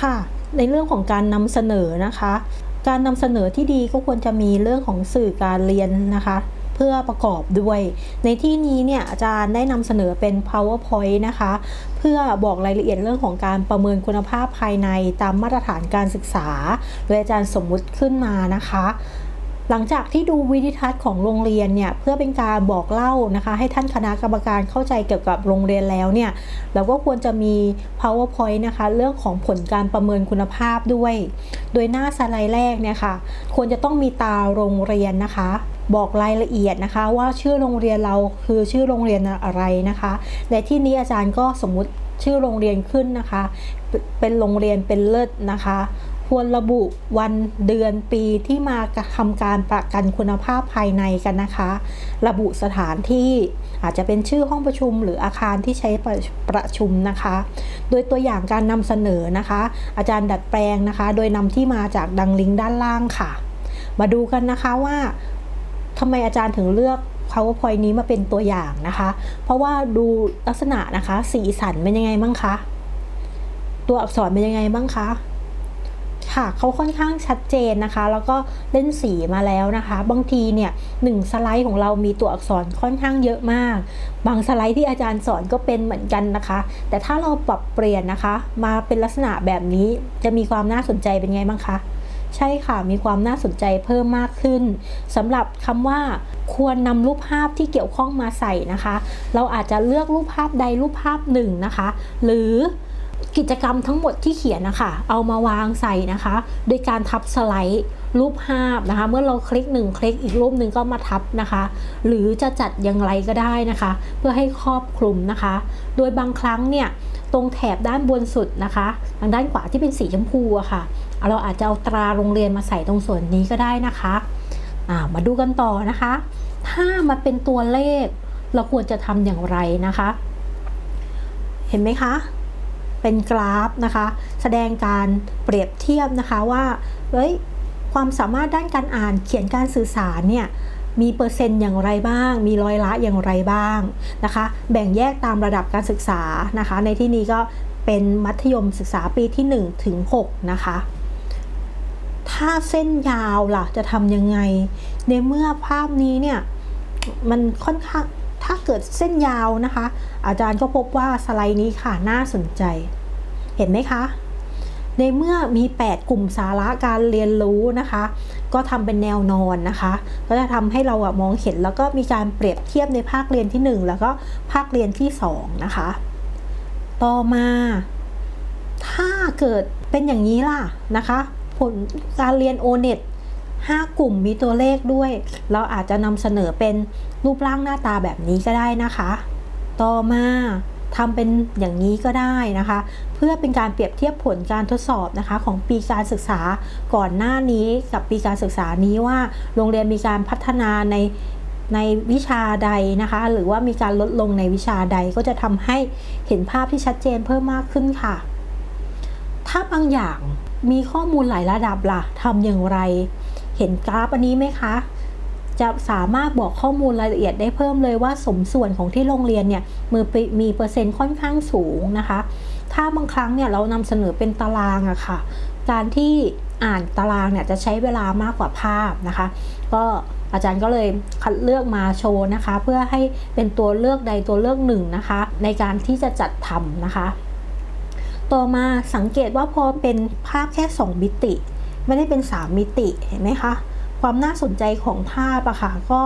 ค่ะ ในเรื่องของการนำเสนอนะคะ การนำเสนอที่ดีก็ควรจะมีเรื่องของสื่อการเรียนนะคะ เพื่อประกอบด้วย ในที่นี้เนี่ยอาจารย์ได้นำเสนอเป็น powerpoint นะคะ เพื่อบอกรายละเอียดเรื่องของการประเมินคุณภาพภายในตามมาตรฐานการศึกษา โดยอาจารย์สมมุติขึ้นมานะคะ หลังจากที่ดูวิดีทัศน์ของโรงเรียนเนี่ยเพื่อเป็นการบอกเล่านะคะให้ท่านคณะกรรมการเข้าใจเกี่ยวกับโรงเรียนแล้วเนี่ยเราก็ควรจะมี powerpoint นะคะเรื่องของผลการประเมินคุณภาพด้วย โดยหน้าสไลด์แรกเนี่ยค่ะควรจะต้องมีตาโรงเรียนนะคะบอกรายละเอียดนะคะว่าชื่อโรงเรียนเราคือชื่อโรงเรียนอะไรนะคะในที่นี้อาจารย์ก็สมมติชื่อโรงเรียนขึ้นนะคะ เป็นโรงเรียนเป็นเลิศนะคะ ควรระบุวันเดือนปีที่มาทำการประกันคุณภาพภายในกันนะคะ ระบุสถานที่อาจจะเป็นชื่อห้องประชุมหรืออาคารที่ใช้ประประชุมนะคะ โดยตัวอย่างการนำเสนอนะคะ อาจารย์ดัดแปลงนะคะ โดยนำที่มาจากดังลิงก์ด้านล่างค่ะ มาดูกันนะคะว่าทำไมอาจารย์ถึงเลือก powerpoint นี้มาเป็นตัวอย่างนะคะ เพราะว่าดูลักษณะนะคะ สีสันเป็นยังไงบ้างคะ ตัวอักษรเป็นยังไงบ้างคะ ค่ะเขาค่อนข้างชัดเจนนะคะ แล้วก็เล่นสีมาแล้วนะคะ บางทีเนี่ยหนึ่งสไลด์ของเรามีตัวอักษรค่อนข้างเยอะมาก บางสไลด์ที่อาจารย์สอนก็เป็นเหมือนกันนะคะ แต่ถ้าเราปรับเปลี่ยนนะคะ มาเป็นลักษณะแบบนี้จะมีความน่าสนใจเป็นไงบ้างคะใช่ค่ะ มีความน่าสนใจเพิ่มมากขึ้นสำหรับคำว่าควรนำรูปภาพที่เกี่ยวข้องมาใส่นะคะ เราอาจจะเลือกรูปภาพใดรูปภาพหนึ่งนะคะ หรือ กิจกรรมทั้งหมดที่เขียนนะคะเอามาวางใส่นะคะ โดยการทับสไลด์รูปภาพนะคะ เมื่อเราคลิกหนึ่งคลิกอีกรูปหนึ่งก็มาทับนะคะ หรือจะจัดอย่างไรก็ได้นะคะ เพื่อให้ครอบคลุมนะคะ โดยบางครั้งเนี่ยตรงแถบด้านบนสุดนะคะ ทางด้านขวาที่เป็นสีชมพูอะค่ะ เราอาจจะเอาตราโรงเรียนมาใส่ตรงส่วนนี้ก็ได้นะคะมาดูกันต่อนะคะ ถ้ามาเป็นตัวเลขเราควรจะทำอย่างไรนะคะ เห็นไหมคะ เป็นกราฟนะคะ แสดงการเปรียบเทียบนะคะว่าเฮ้ยความสามารถด้านการอ่านเขียนการสื่อสารเนี่ยมีเปอร์เซ็นต์อย่างไรบ้าง มีร้อยละอย่างไรบ้างนะคะ แบ่งแยกตามระดับการศึกษานะคะ ในที่นี้ก็เป็นมัธยมศึกษาปีที่ 1 ถึง 6 นะคะ ถ้าเส้นยาวล่ะจะทำยังไง ในเมื่อภาพนี้เนี่ยมันค่อนข้าง ถ้าเกิดเส้นยาวนะคะ อาจารย์ก็พบว่าสไลด์นี้ค่ะน่าสนใจ เห็นไหมคะ ในเมื่อมี 8 กลุ่มสาระการเรียนรู้นะคะ ก็ทำเป็นแนวนอนนะคะ ก็จะทำให้เราอะมองเห็นแล้วก็มีการเปรียบเทียบในภาคเรียนที่ 1 แล้วก็ภาคเรียนที่ 2 นะคะ ต่อมา ถ้าเกิดเป็นอย่างนี้ล่ะนะคะ ผลการเรียน o n e t 5 กลุ่มมีตัวเลขด้วย เราอาจจะนำเสนอเป็นรูปร่างหน้าตาแบบนี้ก็ได้นะคะ ต่อมาทำเป็นอย่างนี้ก็ได้นะคะ เพื่อเป็นการเปรียบเทียบผลการทดสอบนะคะ ของปีการศึกษาก่อนหน้านี้กับปีการศึกษานี้ว่า โรงเรียนมีการพัฒนาในในวิชาใดนะคะ หรือว่ามีการลดลงในวิชาใดก็จะทำให้เห็นภาพที่ชัดเจนเพิ่มมากขึ้นค่ะ ถ้าบางอย่างมีข้อมูลหลายระดับล่ะทำอย่างไร เห็นกราฟอันนี้ไหมคะ จะสามารถบอกข้อมูลรายละเอียดได้เพิ่มเลยว่าสมส่วนของที่โรงเรียนเนี่ยมือมีเปอร์เซ็นต์ค่อนข้างสูงนะคะ ถ้าบางครั้งเนี่ยเรานำเสนอเป็นตารางอะค่ะ การที่อ่านตารางเนี่ยจะใช้เวลามากกว่าภาพนะคะ ก็อาจารย์ก็เลยคัดเลือกมาโชว์นะคะ เพื่อให้เป็นตัวเลือกใดตัวเลือกหนึ่งนะคะ ในการที่จะจัดทำนะคะ ต่อมาสังเกตว่าพอเป็นภาพแค่ 2 มิติ ไม่ได้เป็น3มิติเห็นไหมคะความน่าสนใจของภาพอะค่ะก็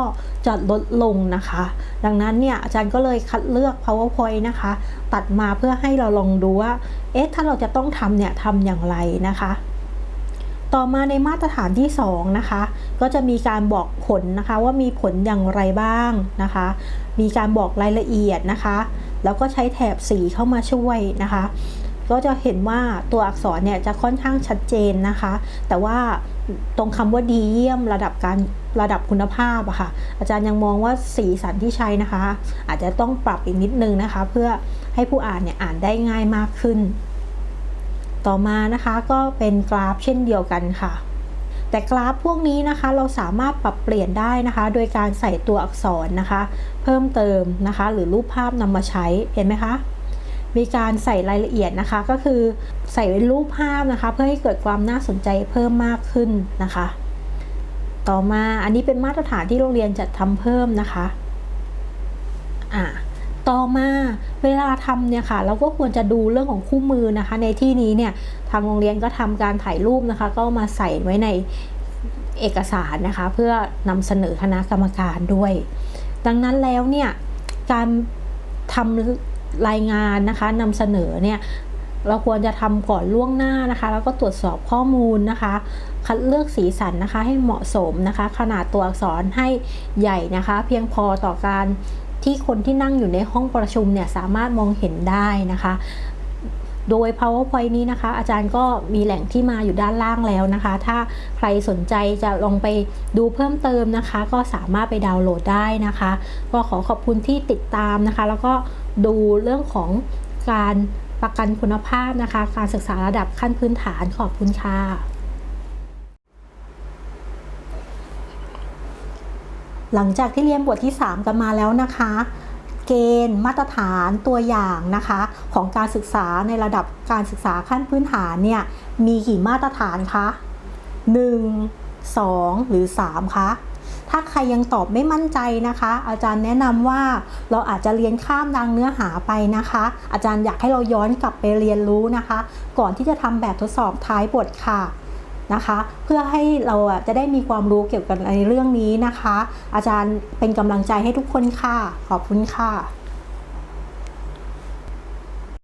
จะลดลงนะคะ ดังนั้นเนี่ยอาจารย์ก็เลยคัดเลือก powerpoint นะคะ ตัดมาเพื่อให้เราลองดูว่า เอ๊ะ ถ้าเราจะต้องทำเนี่ยทำอย่างไรนะคะ ต่อมาในมาตรฐานที่ 2 นะคะ ก็จะมีการบอกผลนะคะว่ามีผลอย่างไรบ้างนะคะ มีการบอกรายละเอียดนะคะ แล้วก็ใช้แถบสีเข้ามาช่วยนะคะ ก็จะเห็นว่าตัวอักษรเนี่ยจะค่อนข้างชัดเจนนะคะ แต่ว่าตรงคำว่าดีเยี่ยมระดับการระดับคุณภาพอะค่ะ อาจารย์ยังมองว่าสีสันที่ใช้นะคะ อาจจะต้องปรับอีกนิดนึงนะคะ เพื่อให้ผู้อ่านเนี่ยอ่านได้ง่ายมากขึ้น ต่อมานะคะก็เป็นกราฟเช่นเดียวกันค่ะแต่กราฟพวกนี้นะคะเราสามารถปรับเปลี่ยนได้นะคะ โดยการใส่ตัวอักษรนะคะ เพิ่มเติมนะคะ หรือรูปภาพนำมาใช้เห็นไหมคะ มีการใส่รายละเอียดนะคะ ก็คือใส่เป็นรูปภาพนะคะ เพื่อให้เกิดความน่าสนใจเพิ่มมากขึ้นนะคะ ต่อมาอันนี้เป็นมาตรฐานที่โรงเรียนจัดทำเพิ่มนะคะอ่าต่อมาเวลาทำเนี่ยค่ะ เราก็ควรจะดูเรื่องของคู่มือนะคะ ในที่นี้เนี่ยทางโรงเรียนก็ทำการถ่ายรูปนะคะ ก็มาใส่ไว้ในเอกสารนะคะ เพื่อนำเสนอคณะกรรมการด้วย ดังนั้นแล้วเนี่ยการทำ รายงานนะคะนำเสนอเนี่ยเราควรจะทำก่อนล่วงหน้านะคะ แล้วก็ตรวจสอบข้อมูลนะคะ คัดเลือกสีสันนะคะให้เหมาะสมนะคะ ขนาดตัวอักษรให้ใหญ่นะคะ เพียงพอต่อการที่คนที่นั่งอยู่ในห้องประชุมเนี่ยสามารถมองเห็นได้นะคะ โดย powerpoint นี้นะคะ อาจารย์ก็มีแหล่งที่มาอยู่ด้านล่างแล้วนะคะ ถ้าใครสนใจจะลองไปดูเพิ่มเติมนะคะ ก็สามารถไปดาวน์โหลดได้นะคะ ก็ขอขอบคุณที่ติดตามนะคะ แล้วก็ดูเรื่องของการประกันคุณภาพนะคะ การศึกษาระดับขั้นพื้นฐานขอบคุณค่ะหลังจากที่เรียนบทที่ 3 กันมาแล้วนะคะ เกณฑ์ มาตรฐานตัวอย่างนะคะ ของการศึกษาในระดับการศึกษาขั้นพื้นฐานเนี่ยมีกี่มาตรฐานคะ1 2 หรือ 3 คะถ้าใครยังตอบไม่มั่นใจนะคะ อาจารย์แนะนำว่าเราอาจจะเรียนข้ามดังเนื้อหาไปนะคะ อาจารย์อยากให้เราย้อนกลับไปเรียนรู้นะคะ ก่อนที่จะทำแบบทดสอบท้ายบทค่ะ นะคะ เพื่อให้เราจะได้มีความรู้เกี่ยวกับในเรื่องนี้นะคะ อาจารย์เป็นกำลังใจให้ทุกคนค่ะ ขอบคุณค่ะ